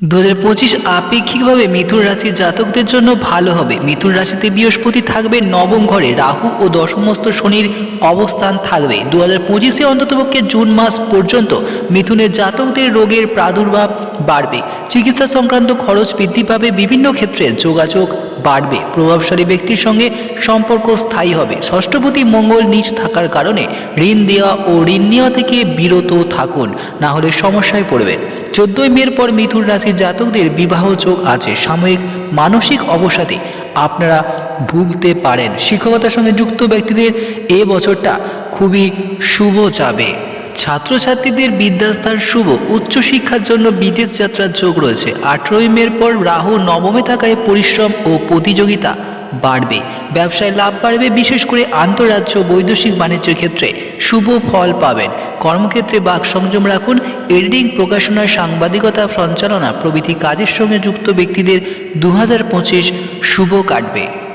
দু হাজার পঁচিশ আপেক্ষিকভাবে মিথুন রাশির জাতকদের জন্য ভালো হবে। মিথুন রাশিতে বৃহস্পতি থাকবে নবম ঘরে, রাহু ও দশমস্ত শনির অবস্থান থাকবে। দু হাজার পঁচিশে অন্ততপক্ষে জুন মাস পর্যন্ত মিথুনের জাতকদের রোগের প্রাদুর্ভাব বাড়বে। চিকিৎসা সংক্রান্ত খরচ বৃদ্ধি পাবে বিভিন্ন ক্ষেত্রে। যোগাযোগ বাড়বে। প্রভাবশালী ব্যক্তির সঙ্গে সম্পর্ক স্থায়ী হবে। ষষ্ঠপতি মঙ্গল নিচ থাকার কারণে ঋণ দেওয়া ও ঋণ নেওয়া থেকে বিরত থাকুন, না হলে সমস্যায় পড়বেন। চোদ্দই মের পর মিথুন রাশির জাতকদের বিবাহ যোগ আছে। সাময়িক মানসিক অবসাদে আপনারা ভুগতে পারেন। শিক্ষকতার সঙ্গে যুক্ত ব্যক্তিদের এ বছরটা খুবই শুভ যাবে। ছাত্রছাত্রীদের বিদ্যাস্থান শুভ, উচ্চশিক্ষার জন্য বিদেশ যাত্রার যোগ রয়েছে। আঠেরোই মের পর রাহু নবমে থাকায় পরিশ্রম ও প্রতিযোগিতা বাড়বে। ব্যবসায় লাভ বাড়বে, বিশেষ করে আন্তঃরাজ্য বৈদেশিক বাণিজ্যের ক্ষেত্রে শুভ ফল পাবেন। কর্মক্ষেত্রে বাক সংযম রাখুন। এডিটিং প্রকাশনা, সাংবাদিকতা, সঞ্চালনা প্রভৃতি কাজের সঙ্গে যুক্ত ব্যক্তিদের দু হাজার পঁচিশ শুভ কাটবে।